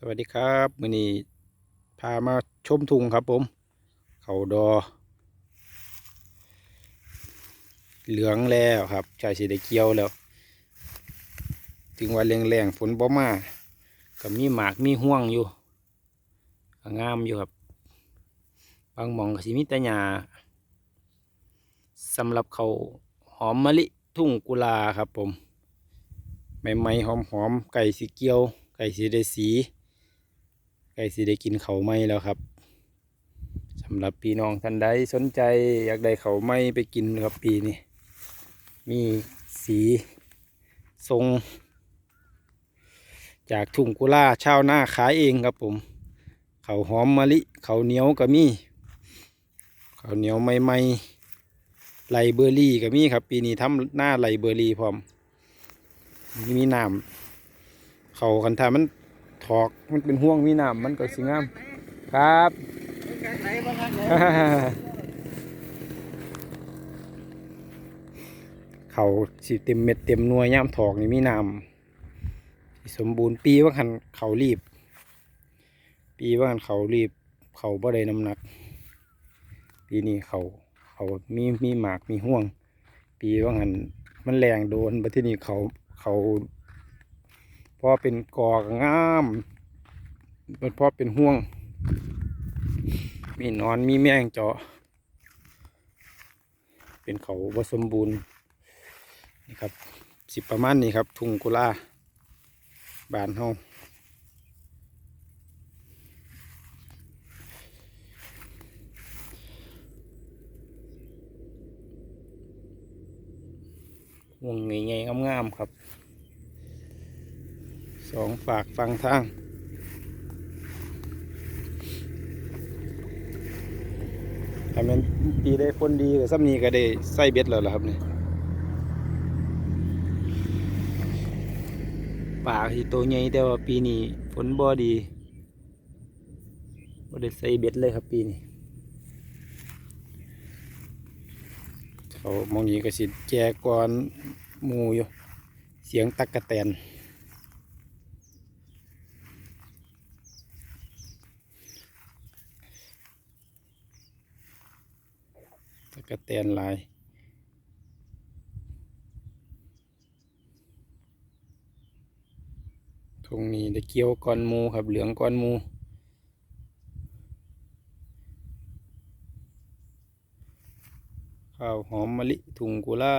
สวัสดีครับมือนี้พามาชมทุงครับผม เขาดอ เหลืองแล้วครับใช่สิได้เกี่ยวแล้ว ถึงว่าแรงๆฝนบ่มาก็มีหมากมีห่วงอยู่งามอยู่ครับ บางหมองก็สิมีแต่หญ้าสำหรับเขาหอมมะลิทุ่งกุลาครับผมใหม่ๆหอมๆไก่สีเกียวไก่สีได้สี ไก่สีได้กินเขาไหมแล้วครับสำหรับพี่น้องท่านใดสนใจอยากได้เขาไหมไปกินครับปีนี้มีสีทรง จากทุ่งกุลาชาวนาขายเองครับผม เขาหอมมะลิเขาเหนียวก็มีเขาเหนียวใหม่ๆไลเบอร์รี่ก็มีครับ ปีนี้ทำหน้าไลเบอร์รี่พร้อมมีน้ำเขาคันทามัน ถอกมันเป็นห่วงมีน้ำมันก็สิงาม ครับเขาสิเต็มเม็ดเต็มหนัวยย่ามถอกนี่มีน้ำสมบูรณ์ปีว่าคันเขารีบ ปีว่าคันเขารีบ เขาบ่ได้น้ำหนัก ปีนี้เขาเขามีมีหมากมีห่วง ปีว่าคันมันแรงโดนบัดที่นี่เขาเขา พอเป็นกอกงามมันพอเป็นห่วง มีนอนมีแมงเจาะ เป็นเขาบสมบูรณ์นี่ครับสิบประมาณนี้ครับ ทุ่งกุลาบานเฮาห่วงใหญ่ๆงามๆครับ สองฝากฟังทางถ้ามันปีได้ผลดีก็ซ้ำนี้ก็ได้ใส่เบ็ดแล้วล่ะครับเนี่ยป่าที่โตวใหญ่แต่ว่าปีนี้ฝนบ่ดีบ่ได้ใส่เบ็ดเลยครับปีนี้เขามองนี้ก็สิแจก่อนมูอยู่ เสียงตักกะแตน ตะกะแตนลาย ตรงนี้ได้เกี่ยวก้อนมูครับเหลืองก้อนมูข้าวหอมมะลิถุงกุลา